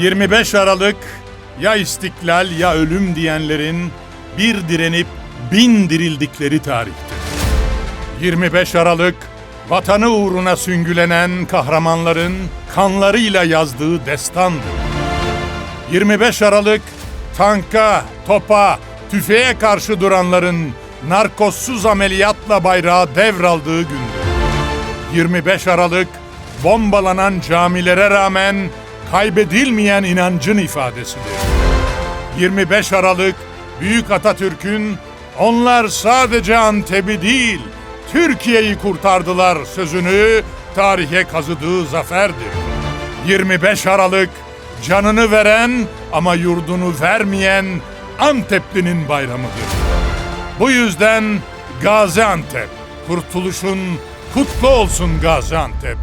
25 Aralık ya istiklal ya ölüm diyenlerin bir direnip bin dirildikleri tarihtir. 25 Aralık vatanı uğruna süngülenen kahramanların kanlarıyla yazdığı destandır. 25 Aralık tanka, topa, tüfeğe karşı duranların narkozsuz ameliyatla bayrağı devraldığı gündür. 25 Aralık bombalanan camilere rağmen kaybedilmeyen inancın ifadesidir. 25 Aralık Büyük Atatürk'ün onlar sadece Antep'i değil Türkiye'yi kurtardılar sözünü tarihe kazıdığı zaferdir. 25 Aralık canını veren ama yurdunu vermeyen Anteplinin bayramıdır. Bu yüzden Gaziantep, kurtuluşun kutlu olsun Gaziantep.